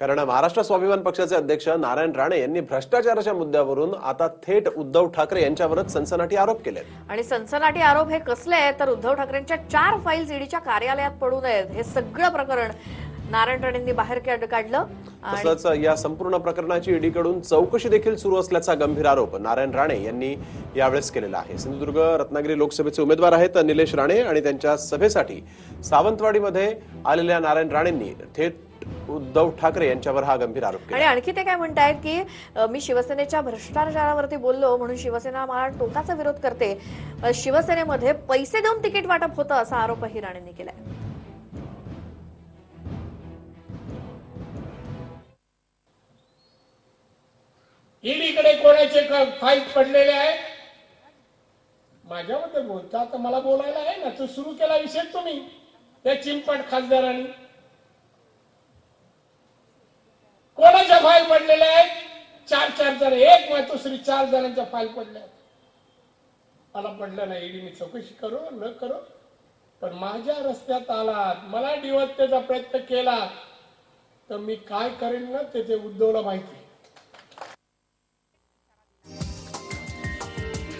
कारण महाराष्ट्र स्वाभिमान पक्षाचे अध्यक्ष नारायण राणे यांनी भ्रष्टाचाराच्या मुद्द्यावरून आता थेट उद्धव ठाकरे यांच्यावरच सनसनाटी आरोप केले आणि सनसनाटी आरोप हे कसले आहेत तर उद्धव ठाकरेंच्या चार फाईल्स ईडीच्या कार्यालयात पडू नयेत हे सगळं प्रकरण नारायण राणेंनी बाहेर काढ- काढलं तसंच या संपूर्ण प्रकरणाची ईडीकडून चौकशी देखील सुरू असल्याचा गंभीर आरोप नारायण राणे यांनी यावेळेस केलेला आहे. सिंधुदुर्ग रत्नागिरी लोकसभेचे उमेदवार आहेत निलेश राणे आणि त्यांच्या सभेसाठी सावंतवाडीमध्ये आलेल्या नारायण राणेंनी थेट उद्धव ठाकरे यांच्यावर हा गंभीर आरोप केला. आणि आणखी ते काय म्हणतायत की मी शिवसेनेच्या भ्रष्टाचारावरती बोललो म्हणून शिवसेना मला टोकाचा विरोध करते. शिवसेनेमध्ये पैसे देऊन तिकीट वाटप होतं असा आरोपही राणेंनी केलाय. ईडीकडे कोणाचे फाईट पडलेले आहे माझ्याबद्दल बोलता तर मला बोलायला आहे ना तो सुरू केला विषय तुम्ही त्या चिंपट खासदारांनी. कोणाच्या फाईल पडलेल्या आहेत? चार चार जण एक मातोश्री चार जणांच्या फाईल पडल्या आहेत. मला पडलं नाही ईडी मी चौकशी करू न करू. पण माझ्या रस्त्यात आलात मला डिवत्तेचा प्रयत्न केला. तर मी काय करेन ना ते उद्धवला माहिती